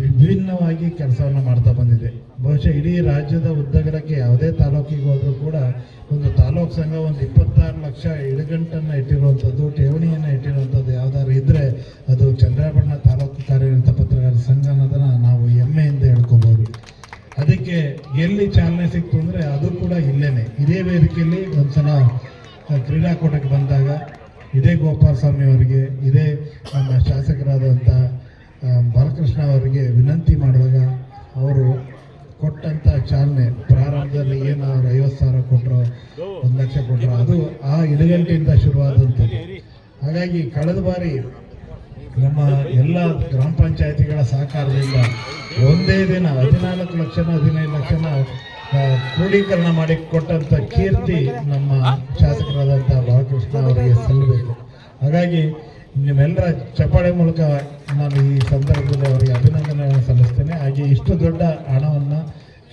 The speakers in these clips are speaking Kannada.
ವಿಭಿನ್ನವಾಗಿ ಕೆಲಸವನ್ನು ಮಾಡ್ತಾ ಬಂದಿದೆ. ಬಹುಶಃ ಇಡೀ ರಾಜ್ಯದ ಉದ್ದಗಲಕ್ಕೆ ಯಾವುದೇ ತಾಲೂಕಿಗೆ ಹೋದರೂ ಕೂಡ ಒಂದು ತಾಲೂಕು ಸಂಘ ಒಂದು ಇಪ್ಪತ್ತಾರು ಲಕ್ಷ ಇಡಗಂಟನ್ನು ಇಟ್ಟಿರುವಂಥದ್ದು, ಠೇವಣಿಯನ್ನು ಇಟ್ಟಿರುವಂಥದ್ದು ಯಾವುದಾದ್ರು ಇದ್ದರೆ ಅದು ಚಂದ್ರಾಭರಣ ತಾಲೂಕು ಕಾರ್ಯನಿರತ ಪತ್ರಕಾರ ಸಂಘ ಅನ್ನೋದನ್ನು ನಾವು ಹೆಮ್ಮೆಯಿಂದ ಹೇಳ್ಕೋಬೋದು. ಅದಕ್ಕೆ ಎಲ್ಲಿ ಚಾಲನೆ ಸಿಕ್ತು ಅಂದರೆ ಅದು ಕೂಡ ಇಲ್ಲೇ ಇದೇ ವೇದಿಕೆಯಲ್ಲಿ ಒಂದು ಸಲ ಕ್ರೀಡಾಕೂಟಕ್ಕೆ ಬಂದಾಗ ಇದೇ ಗೋಪಾಲ ಸ್ವಾಮಿ ಅವರಿಗೆ, ಇದೇ ನಮ್ಮ ಶಾಸಕರಾದಂಥ ಬಾಲಕೃಷ್ಣ ಅವರಿಗೆ ವಿನಂತಿ ಮಾಡಿದಾಗ ಅವರು ಕೊಟ್ಟಂಥ ಚಾಲನೆ ಪ್ರಾರಂಭದಲ್ಲಿ ಏನು ಅವ್ರು ಐವತ್ತು ಸಾವಿರ ಕೊಟ್ಟರು ಒಂದು ಲಕ್ಷ ಕೊಟ್ಟರು ಅದು ಆ ಇಡಗಂಟೆಯಿಂದ ಶುರುವಾದಂಥದ್ದು. ಹಾಗಾಗಿ ಕಳೆದ ಬಾರಿ ನಮ್ಮ ಎಲ್ಲ ಗ್ರಾಮ ಪಂಚಾಯತಿಗಳ ಸಹಕಾರದಿಂದ ಒಂದೇ ದಿನ ಹದಿನಾಲ್ಕು ಲಕ್ಷ ಹದಿನೈದು ಲಕ್ಷನ ಕ್ರೋಢೀಕರಣ ಮಾಡಿ ಕೊಟ್ಟಂತ ಕೀರ್ತಿ ನಮ್ಮ ಶಾಸಕರಾದಂಥ ಬಾಲಕೃಷ್ಣ ಅವರಿಗೆ ಸಲ್ಲಬೇಕು. ಹಾಗಾಗಿ ನಿಮ್ಮೆಲ್ಲರ ಚಪ್ಪಾಳೆ ಮೂಲಕ ನಾನು ಈ ಸಂದರ್ಭದಲ್ಲಿ ಅವರಿಗೆ ಅಭಿನಂದನೆಗಳನ್ನು ಸಲ್ಲಿಸ್ತೇನೆ. ಹಾಗೆ ಇಷ್ಟು ದೊಡ್ಡ ಹಣವನ್ನು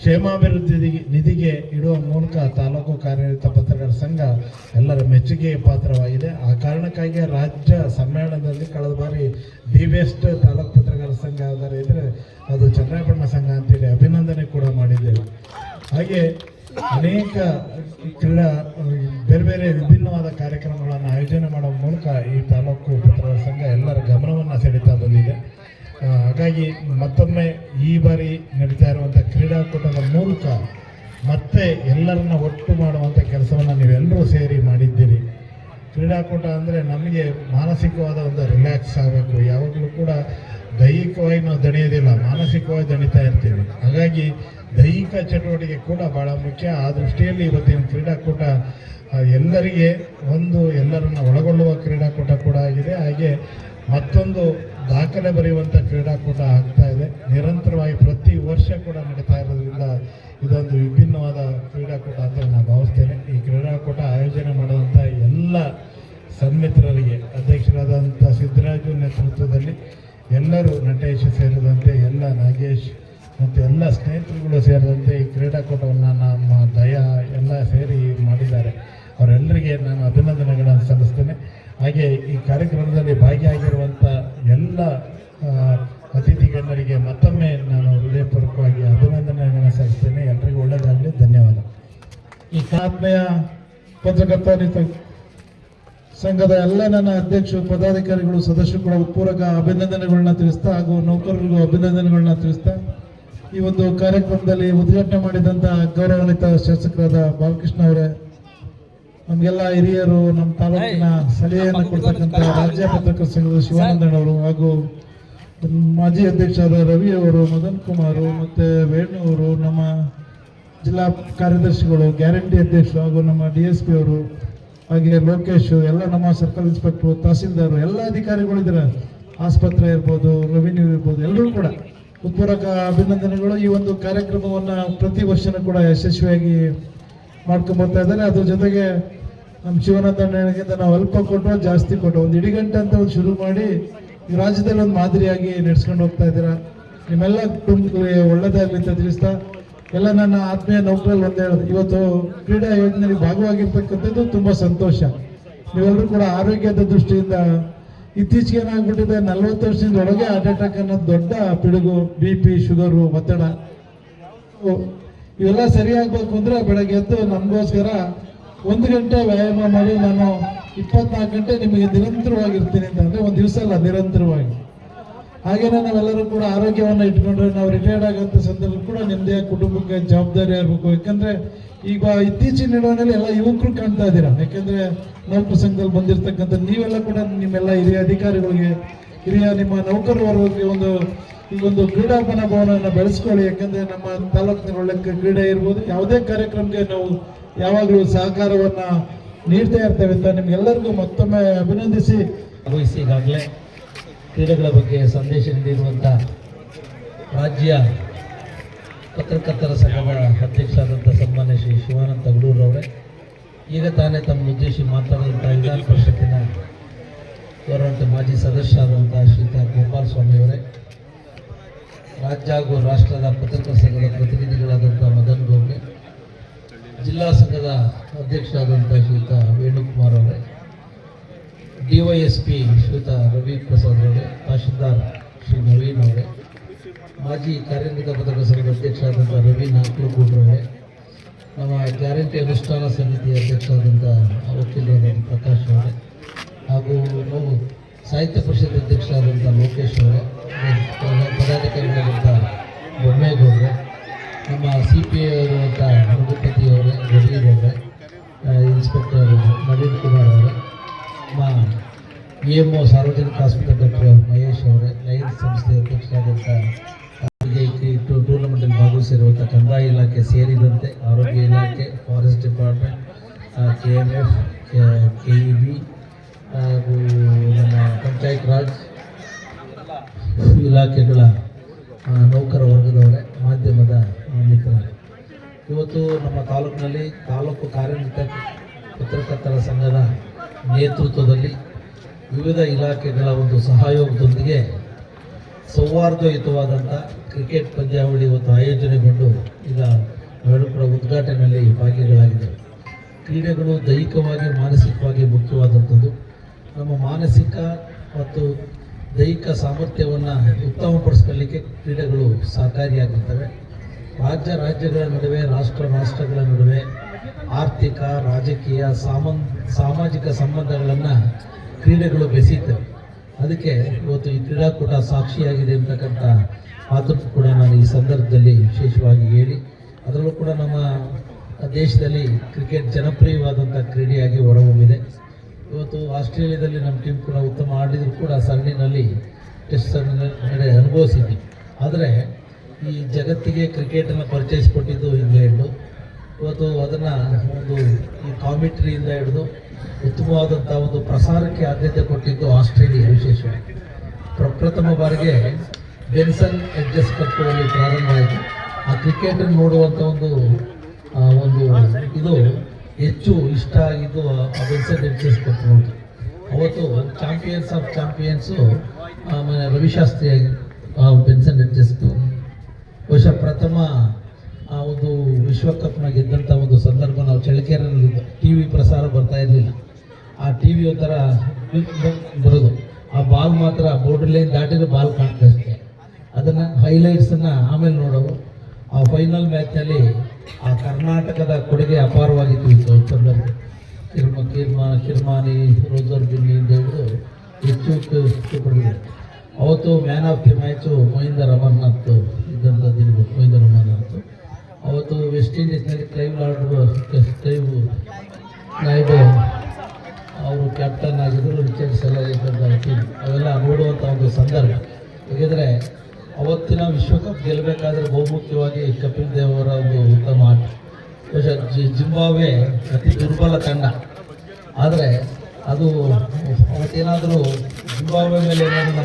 ಕ್ಷೇಮಾಭಿವೃದ್ಧಿ ನಿಧಿಗೆ ಇಡುವ ಮೂಲಕ ತಾಲೂಕು ಕಾರ್ಯನಿರತ ಪತ್ರಕರ್ತರ ಸಂಘ ಎಲ್ಲರ ಮೆಚ್ಚುಗೆಗೆ ಪಾತ್ರವಾಗಿದೆ. ಆ ಕಾರಣಕ್ಕಾಗಿ ರಾಜ್ಯ ಸಮ್ಮೇಳನದಲ್ಲಿ ಕಳೆದ ಬಾರಿ ದಿ ಬೆಸ್ಟ್ ತಾಲೂಕು ಪತ್ರಕರ್ತರ ಸಂಘ ಆದರೆ ಇದ್ದರೆ ಅದು ಚಂದ್ರಾಪಟ್ಟಣ ಸಂಘ ಅಂತೇಳಿ ಅಭಿನಂದನೆ ಕೂಡ ಮಾಡಿದ್ದೇವೆ. ಹಾಗೆ ಅನೇಕ ಕ್ರೀಡಾ ಬೇರೆ ಬೇರೆ ವಿಭಿನ್ನವಾದ ಕಾರ್ಯಕ್ರಮಗಳನ್ನು ಆಯೋಜನೆ ಮಾಡುವ ಮೂಲಕ ಈ ತಾಲೂಕು ಪತ್ರಕರ್ತರ ಸಂಘ ಎಲ್ಲರ ಗಮನವನ್ನು ಸೆಳೀತಾ ಬಂದಿದೆ. ಹಾಗಾಗಿ ಮತ್ತೊಮ್ಮೆ ಈ ಬಾರಿ ನಡೀತಾ ಇರುವಂಥ ಕ್ರೀಡಾಕೂಟದ ಮೂಲಕ ಮತ್ತೆ ಎಲ್ಲರನ್ನ ಒಟ್ಟು ಮಾಡುವಂಥ ಕೆಲಸವನ್ನು ನೀವೆಲ್ಲರೂ ಸೇರಿ ಮಾಡಿದ್ದೀರಿ. ಕ್ರೀಡಾಕೂಟ ಅಂದರೆ ನಮಗೆ ಮಾನಸಿಕವಾದ ಒಂದು ರಿಲ್ಯಾಕ್ಸ್ ಆಗಬೇಕು. ಯಾವಾಗಲೂ ಕೂಡ ದೈಹಿಕವಾಗಿ ನಾವು ದಣಿಯೋದಿಲ್ಲ, ಮಾನಸಿಕವಾಗಿ ದಣಿತಾ ಇರ್ತೀವಿ. ಹಾಗಾಗಿ ದೈಹಿಕ ಚಟುವಟಿಕೆ ಕೂಡ ಬಹಳ ಮುಖ್ಯ. ಆ ದೃಷ್ಟಿಯಲ್ಲಿ ಇವತ್ತಿನ ಕ್ರೀಡಾಕೂಟ ಎಲ್ಲರಿಗೆ ಒಂದು, ಎಲ್ಲರನ್ನ ಒಳಗೊಳ್ಳುವ ಕ್ರೀಡಾಕೂಟ ಕೂಡ ಆಗಿದೆ. ಹಾಗೆ ಮತ್ತೊಂದು ದಾಖಲೆ ಬರೆಯುವಂಥ ಕ್ರೀಡಾಕೂಟ ಆಗ್ತಾ ಇದೆ. ನಿರಂತರವಾಗಿ ಪ್ರತಿ ವರ್ಷ ಕೂಡ ನಡೀತಾ ಇರೋದ್ರಿಂದ ಇದೊಂದು ವಿಭಿನ್ನವಾದ ಕ್ರೀಡಾಕೂಟ ಅಂತ ನಾನು ಭಾವಿಸ್ತೇನೆ. ಈ ಕ್ರೀಡಾಕೂಟ ಆಯೋಜನೆ ಮಾಡುವಂಥ ಎಲ್ಲ ಸನ್ಮಿತ್ರರಿಗೆ ಅಧ್ಯಕ್ಷರಾದಂಥ ಸಿದ್ದರಾಜು ನೇತೃತ್ವದಲ್ಲಿ ಎಲ್ಲರೂ ನಟೇಶ್ ಸೇರಿದಂತೆ ಎಲ್ಲ ನಾಗೇಶ್ ಮತ್ತು ಎಲ್ಲ ಸ್ನೇಹಿತರುಗಳು ಸೇರಿದಂತೆ ಈ ಕ್ರೀಡಾಕೂಟವನ್ನು ನಮ್ಮ ದಯಾ ಎಲ್ಲ ಸೇರಿ ಮಾಡಿದ್ದಾರೆ. ಅವರೆಲ್ಲರಿಗೆ ನಾನು ಅಭಿನಂದನೆಗಳನ್ನು ಸಲ್ಲಿಸ್ತೇನೆ. ಹಾಗೆ ಈ ಕಾರ್ಯಕ್ರಮದಲ್ಲಿ ಭಾಗಿಯಾಗಿರುವಂಥ ಎಲ್ಲ ಅತಿಥಿ ಗಣ್ಯರಿಗೆ ಮತ್ತೊಮ್ಮೆ ನಾನು ಹೃದಯಪೂರ್ವಕವಾಗಿ ಅಭಿನಂದನೆಗಳನ್ನು ಸಲ್ಲಿಸ್ತೇನೆ. ಎಲ್ಲರಿಗೂ ಒಳ್ಳೆಯದಾಗಲಿ. ಧನ್ಯವಾದ. ಈ ಕಾತ್ಮೆಯ ಪತ್ರಕರ್ತ ಮಿತ್ರ ಸಂಘದ ಎಲ್ಲ ನನ್ನ ಅಧ್ಯಕ್ಷರು, ಪದಾಧಿಕಾರಿಗಳು, ಸದಸ್ಯರು ಕೂಡ ಪೂರಕ ಅಭಿನಂದನೆಗಳನ್ನ ತಿಳಿಸ್ತಾ ಹಾಗೂ ನೌಕರರಿಗೂ ಅಭಿನಂದನೆಗಳನ್ನ ತಿಳಿಸ್ತಾ ಈ ಒಂದು ಕಾರ್ಯಕ್ರಮದಲ್ಲಿ ಉದ್ಘಾಟನೆ ಮಾಡಿದಂತ ಗೌರವಾನ್ವಿತ ಶಾಸಕರಾದ ಬಾಲಕೃಷ್ಣ ಅವರೇ, ನಮಗೆಲ್ಲ ಹಿರಿಯರು, ನಮ್ಮ ತಾಲೂಕಿನ ಸಲಹೆಯನ್ನು ಕೊಡ್ತಕ್ಕಂಥ ರಾಜ್ಯ ಪತ್ರಕರ್ತರ ಸಂಘದ ಶಿವಾನಂದನವರು ಹಾಗೂ ಮಾಜಿ ಅಧ್ಯಕ್ಷರಾದ ರವಿ ಅವರು, ಮದನ್ ಕುಮಾರ್ ಮತ್ತೆ ವೇಣು ಅವರು, ನಮ್ಮ ಜಿಲ್ಲಾ ಕಾರ್ಯದರ್ಶಿಗಳು, ಗ್ಯಾರಂಟಿ ಅಧ್ಯಕ್ಷರು ಹಾಗೂ ನಮ್ಮ ಡಿ ಎಸ್ ಪಿ ಅವರು ಹಾಗೆ ಲೋಕೇಶ್, ಎಲ್ಲ ನಮ್ಮ ಸರ್ಕಲ್ ಇನ್ಸ್ಪೆಕ್ಟರ್, ತಹಸೀಲ್ದಾರ್, ಎಲ್ಲ ಅಧಿಕಾರಿಗಳು ಇದ್ದಾರೆ. ಆಸ್ಪತ್ರೆ ಇರ್ಬೋದು ರೆವಿನ್ಯೂ ಇರ್ಬೋದು, ಎಲ್ಲರೂ ಕೂಡ. ಉತ್ಪೂರಕ ಅಭಿನಂದನೆಗಳು. ಈ ಒಂದು ಕಾರ್ಯಕ್ರಮವನ್ನು ಪ್ರತಿ ವರ್ಷನೂ ಕೂಡ ಯಶಸ್ವಿಯಾಗಿ ಮಾಡ್ಕೊಂಡು ಬರ್ತಾ ಇದ್ದಾರೆ. ಅದ್ರ ಜೊತೆಗೆ ನಮ್ಮ ಶಿವನಂದನಿಗಿಂತ ನಾವು ಅಲ್ಪ ಕೊಟ್ಟು ಜಾಸ್ತಿ ಕೊಟ್ಟು ಒಂದು ಇಡೀ ಗಂಟೆ ಅಂತ ಒಂದು ಶುರು ಮಾಡಿ ಈ ರಾಜ್ಯದಲ್ಲಿ ಒಂದು ಮಾದರಿಯಾಗಿ ನಡೆಸ್ಕೊಂಡು ಹೋಗ್ತಾ ಇದ್ದೀರಾ. ನಿಮ್ಮೆಲ್ಲ ಕುಟುಂಬಕ್ಕೆ ಒಳ್ಳೇದಾಗಲಿ ಅಂತ ತಿಳಿಸ್ತಾ ಎಲ್ಲ ನನ್ನ ಆತ್ಮೀಯ ನೌಕರಲ್ಲಿ ಒಂದು ಹೇಳೋದು. ಇವತ್ತು ಕ್ರೀಡಾ ಯೋಜನೆಯಲ್ಲಿ ಭಾಗವಾಗಿರ್ತಕ್ಕಂಥದ್ದು ತುಂಬ ಸಂತೋಷ. ನೀವೆಲ್ಲರೂ ಕೂಡ ಆರೋಗ್ಯದ ದೃಷ್ಟಿಯಿಂದ ಇತ್ತೀಚೆಗೆ ಏನಾಗ್ಬಿಟ್ಟಿದೆ, ನಲ್ವತ್ತು ವರ್ಷದಿಂದ ಒಳಗೆ ಹಾರ್ಟ್ ಅಟ್ಯಾಕ್ ಅನ್ನೋದು ದೊಡ್ಡ ಪಿಡುಗು ಬಿ ಪಿ ಶುಗರು ಒತ್ತಡ. ಇವೆಲ್ಲ ಸರಿಯಾಗಬೇಕು ಅಂದ್ರೆ ಬೆಳಗ್ಗೆ ಎದ್ದು ನಮಗೋಸ್ಕರ ಒಂದು ಗಂಟೆ ವ್ಯಾಯಾಮ ಮಾಡಿ ನಾನು ಇಪ್ಪತ್ನಾಲ್ಕು ಗಂಟೆ ನಿಮಗೆ ನಿರಂತರವಾಗಿರ್ತೀನಿ ಅಂತಂದರೆ ಒಂದು ದಿವಸ ಅಲ್ಲ, ನಿರಂತರವಾಗಿ. ಹಾಗೇನೆ ನಾವೆಲ್ಲರೂ ಕೂಡ ಆರೋಗ್ಯವನ್ನು ಇಟ್ಕೊಂಡ್ರೆ ನಾವು ರಿಟೈರ್ಡ್ ಆಗಂತ ಸಂದರ್ಭ ಕೂಡ ನಿಮ್ಮದೇ ಕುಟುಂಬಕ್ಕೆ ಜವಾಬ್ದಾರಿ ಆಗಬೇಕು. ಯಾಕಂದ್ರೆ ಈಗ ಇತ್ತೀಚಿನ ದಿನಗಳಲ್ಲಿ ಎಲ್ಲ ಯುವಕರು ಕಾಣ್ತಾ ಇದ್ದೀರಾ? ಯಾಕಂದ್ರೆ ನೌಕರ ಸಂಘದಲ್ಲಿ ಬಂದಿರತಕ್ಕಂಥ ನೀವೆಲ್ಲ ಕೂಡ ನಿಮ್ಮೆಲ್ಲ ಹಿರಿಯ ಅಧಿಕಾರಿಗಳಿಗೆ, ಹಿರಿಯ ನಿಮ್ಮ ನೌಕರ ವರ್ಗಕ್ಕೆ ಒಂದು ಈ ಒಂದು ಕ್ರೀಡಾಪನ ಭವನವನ್ನು ಬೆಳೆಸ್ಕೊಳ್ಳಿ. ಯಾಕಂದ್ರೆ ನಮ್ಮ ತಾಲೂಕಿನ ಒಳ್ಳೆ ಕ್ರೀಡೆ ಇರ್ಬೋದು. ಯಾವುದೇ ಕಾರ್ಯಕ್ರಮಕ್ಕೆ ನಾವು ಯಾವಾಗಲೂ ಸಹಕಾರವನ್ನ ನೀಡ್ತಾ ಇರ್ತೇವೆ ಅಂತ ನಿಮ್ಗೆಲ್ಲರಿಗೂ ಮತ್ತೊಮ್ಮೆ ಅಭಿನಂದಿಸಿ. ಭಾಗವಹಿಸಿ ಈಗಾಗಲೇ ಕ್ರೀಡೆಗಳ ಬಗ್ಗೆ ಸಂದೇಶ ನೀಡಿರುವಂಥ ರಾಜ್ಯ ಪತ್ರಕರ್ತರ ಸಂಘದ ಅಧ್ಯಕ್ಷರಾದಂಥ ಸನ್ಮಾನ್ಯ ಶ್ರೀ ಶಿವಾನಂದ ತಗಡೂರವರೇ ಈಗ ತಾನೇ ತಮ್ಮ ಉದ್ದೇಶಿ ಮಾತಾಡಿದಂಥ ವಿಧಾನ ಪರಿಷತ್ತಿನ ಗೌರವಂತ ಮಾಜಿ ಸದಸ್ಯರಾದಂಥ ಶ್ರೀತ ಗೋಪಾಲ ಸ್ವಾಮಿಯವರೇ ರಾಜ್ಯ ಹಾಗೂ ರಾಷ್ಟ್ರದ ಪತ್ರಕರ್ತರ ಸಂಘದ ಪ್ರತಿನಿಧಿಗಳಾದಂಥ ಮದನ್ ಗೌಡ್ರೆ ಜಿಲ್ಲಾ ಸಂಘದ ಅಧ್ಯಕ್ಷರಾದಂಥ ಶ್ರೀತ ವೇಣುಕುಮಾರ್ ಅವರೇ ಡಿವೈಎಸ್ಪಿ ಶ್ರೀತ ರವಿ ಪ್ರಸಾದ್ ಅವರೇ ತಹಶೀಲ್ದಾರ್ ಶ್ರೀ ನವೀನ್ ಅವರೇ ಮಾಜಿ ಕಾರ್ಯನಿರತ ಪದಕ ಸಂಘದ ಅಧ್ಯಕ್ಷರಾದಂಥ ರವಿ ಅವರೇ ನಮ್ಮ ಗ್ಯಾರಂಟಿ ಅನುಷ್ಠಾನ ಸಮಿತಿ ಅಧ್ಯಕ್ಷರಾದಂಥ ವಕೀಲರಾದಂಥ ಪ್ರಕಾಶ್ ಅವರೇ ಹಾಗೂ ನಾವು ಸಾಹಿತ್ಯ ಪರಿಷತ್ ಅಧ್ಯಕ್ಷರಾದಂಥ ಲೋಕೇಶ್ ಅವರೇ ಪದ- ಪದಾಧಿಕಾರಿಗಳಾದಂಥ ಬೊಮ್ಮೇಗೌಡ್ರೆ ನಮ್ಮ ಸಿ ಪಿ ಇರುವಂಥ ರಘುಪತಿ ಅವರೇ, ಗಡೀರ್ ಅವರೇ ಇನ್ಸ್ಪೆಕ್ಟರ್ ನವೀನ್ ಕುಮಾರ್ ಅವರೇ ಇ ಎಂ ಒ ಸಾರ್ವಜನಿಕ ಆಸ್ಪತ್ರೆ ಡಾಕ್ಟರ್ ಮಹೇಶ್ ಅವರೇ, ಲಯನ್ಸ್ ಸಂಸ್ಥೆ ಅಧ್ಯಕ್ಷರಾದಂಥ ಟೂರ್ನಮೆಂಟಲ್ಲಿ ಭಾಗವಹಿಸಿರುವಂಥ ಕಂದಾಯ ಇಲಾಖೆ ಸೇರಿದಂತೆ ಆರೋಗ್ಯ ಇಲಾಖೆ, forest department K M F, K E B, ಹಾಗೂ ನಮ್ಮ ಪಂಚಾಯತ್ ರಾಜ್ ಇಲಾಖೆಗಳ ನೌಕರ ವರ್ಗದವರೇ, ಮಾಧ್ಯಮದ ಮಿತ್ರರೇ. ಇವತ್ತು ನಮ್ಮ ತಾಲೂಕಿನಲ್ಲಿ ತಾಲೂಕು ಕಾರ್ಯನಿರತ ಪತ್ರಕರ್ತರ ಸಂಘದ ನೇತೃತ್ವದಲ್ಲಿ ವಿವಿಧ ಇಲಾಖೆಗಳ ಒಂದು ಸಹಯೋಗದೊಂದಿಗೆ ಸೌಹಾರ್ದಯುತವಾದಂಥ ಕ್ರಿಕೆಟ್ ಪಂದ್ಯಾವಳಿ ಇವತ್ತು ಆಯೋಜನೆಗೊಂಡು ಈಗ ನಾವೆಲ್ಲರೂ ಕೂಡ ಉದ್ಘಾಟನೆಯಲ್ಲಿ ಭಾಗಿಗಳಾಗಿದ್ದೇವೆ ಕ್ರೀಡೆಗಳು ದೈಹಿಕವಾಗಿ, ಮಾನಸಿಕವಾಗಿ ಮುಖ್ಯವಾದಂಥದ್ದು. ನಮ್ಮ ಮಾನಸಿಕ ಮತ್ತು ದೈಹಿಕ ಸಾಮರ್ಥ್ಯವನ್ನು ಉತ್ತಮಪಡಿಸ್ಕೊಳ್ಳಿಕ್ಕೆ ಕ್ರೀಡೆಗಳು ಸಹಕಾರಿಯಾಗಿರ್ತವೆ. ರಾಜ್ಯ, ರಾಜ್ಯಗಳ ನಡುವೆ, ರಾಷ್ಟ್ರ, ರಾಷ್ಟ್ರಗಳ ನಡುವೆ ಆರ್ಥಿಕ, ರಾಜಕೀಯ, ಸಾಮನ್, ಸಾಮಾಜಿಕ ಸಂಬಂಧಗಳನ್ನು ಕ್ರೀಡೆಗಳು ಬೆಸೆಯುತ್ತವೆ ಅದಕ್ಕೆ ಇವತ್ತು ಈ ಕ್ರೀಡಾಕೂಟ ಸಾಕ್ಷಿಯಾಗಿದೆ ಅಂತಕ್ಕಂಥ ಮಾತನ್ನು ಕೂಡ ನಾನು ಈ ಸಂದರ್ಭದಲ್ಲಿ ವಿಶೇಷವಾಗಿ ಹೇಳಿ, ಅದರಲ್ಲೂ ಕೂಡ ನಮ್ಮ ದೇಶದಲ್ಲಿ ಕ್ರಿಕೆಟ್ ಜನಪ್ರಿಯವಾದಂಥ ಕ್ರೀಡೆಯಾಗಿ ಹೊರಹೊಮ್ಮಿದೆ. ಇವತ್ತು ಆಸ್ಟ್ರೇಲಿಯಾದಲ್ಲಿ ನಮ್ಮ ಟೀಮ್ ಕೂಡ ಉತ್ತಮ ಆಡಿದ್ರು ಕೂಡ ಸರಣಿನಲ್ಲಿ, ಟೆಸ್ಟ್ ಸರಣಿನಲ್ಲಿ ಅನುಭವಿಸಿದ್ವಿ. ಆದರೆ ಈ ಜಗತ್ತಿಗೆ ಕ್ರಿಕೆಟನ್ನು ಪರಿಚಯಿಸಿಕೊಟ್ಟಿದ್ದು ಇಂಗ್ಲೆಂಡು. ಇವತ್ತು ಅದನ್ನು ಒಂದು ಈ ಕಾಮಿಟ್ರಿಯಿಂದ ಹಿಡಿದು ಉತ್ತಮವಾದಂಥ ಒಂದು ಪ್ರಸಾರಕ್ಕೆ ಆದ್ಯತೆ ಕೊಟ್ಟಿದ್ದು ಆಸ್ಟ್ರೇಲಿಯಾ ವಿಶೇಷವಾಗಿ ಪ್ರಪ್ರಥಮ ಬಾರಿಗೆ ಬೆನ್ಸನ್ ಎಡ್ಜಸ್ ಕಪ್ಪುಗಳಲ್ಲಿ ಪ್ರಾರಂಭ ಆಯಿತು ಆ ಕ್ರಿಕೆಟ್ ನೋಡುವಂಥ ಒಂದು ಒಂದು ಇದು ಹೆಚ್ಚು ಇಷ್ಟ ಆಗಿದ್ದು ಆ ಬೆನ್ಸನ್ ಎಡ್ಜಸ್ ಕಪ್ ನೋಡಿದ್ರು ಅವತ್ತು ಚಾಂಪಿಯನ್ಸ್ ಆಫ್ ಚಾಂಪಿಯನ್ಸು, ಆಮೇಲೆ ರವಿಶಾಸ್ತ್ರಿ ಬೆನ್ಸನ್ ಎಡ್ಜಸ್ ಬಹುಶಃ ಪ್ರಥಮ ಒಂದು ವಿಶ್ವಕಪ್ನ ಗೆದ್ದಂಥ ಒಂದು ಸಂದರ್ಭ ನಾವು ಚಳ್ಳಕೆರೆಯಲ್ಲಿ ಟಿ ವಿ ಪ್ರಸಾರ ಬರ್ತಾ ಇರಲಿಲ್ಲ. ಆ ಟಿ ವಿ ಒಂಥರ ಬರೋದು. ಆ ಬಾಲ್ ಮಾತ್ರ ಬೋರ್ಡರ್ ಲೈನ್ ದಾಟಿದ್ರೆ ಬಾಲ್ ಕಾಣ್ತಷ್ಟೇ ಅದನ್ನು ಹೈಲೈಟ್ಸನ್ನು ಆಮೇಲೆ ನೋಡೋದು ಆ ಫೈನಲ್ ಮ್ಯಾಚ್ನಲ್ಲಿ ಆ ಕರ್ನಾಟಕದ ಕೊಡುಗೆ ಅಪಾರವಾಗಿತ್ತು ಈ ಸಂದರ್ಭ ಕಿರ್ಮ ಕಿರ್ಮಾ ಕಿರ್ಮಾನಿ, ರೋಜರ್ ಬಿನ್ನಿ ದೇವರು ಹೆಚ್ಚು ಕೊಡುಗೆ ಅವತ್ತು man of the match Mahendra Amarnath ಇದ್ದಂಥದ್ದು ಇರ್ಬೋದು ಮಹೇಂದ್ರ ಅಮರ್ನಾಥ್ ಅವತ್ತು ವೆಸ್ಟ್ ಇಂಡೀಸ್ನಲ್ಲಿ ಕ್ಲೈವ್ ಲಾರ್ಡ್ ಕ್ಲೈವ್ ನಾಯ್ಡು ಅವರು ಕ್ಯಾಪ್ಟನ್ ಆಗಿದ್ದರು ರಿಚರ್ಡ್ ಇದ್ದಂಥ ಟೀಮ್ ಅವೆಲ್ಲ ನೋಡುವಂಥ ಒಂದು ಸಂದರ್ಭ. ಹೇಗಿದ್ರೆ ಅವತ್ತಿನ ವಿಶ್ವಕಪ್ ಗೆಲ್ಲಬೇಕಾದ್ರೆ ಬಹುಮುಖ್ಯವಾಗಿ ಕಪಿಲ್ ದೇವ್ ಅವರ ಒಂದು ಉತ್ತಮ ಆಟ. ಬಹುಶಃ ಜಿ- ಅತಿ ದುರ್ಬಲ ತಂಡ. ಆದರೆ ಅದು ಅವತ್ತೇನಾದರೂ ಜಿಂಬಾಬ್ವೆ ಮೇಲೆ ಏನಾದರೂ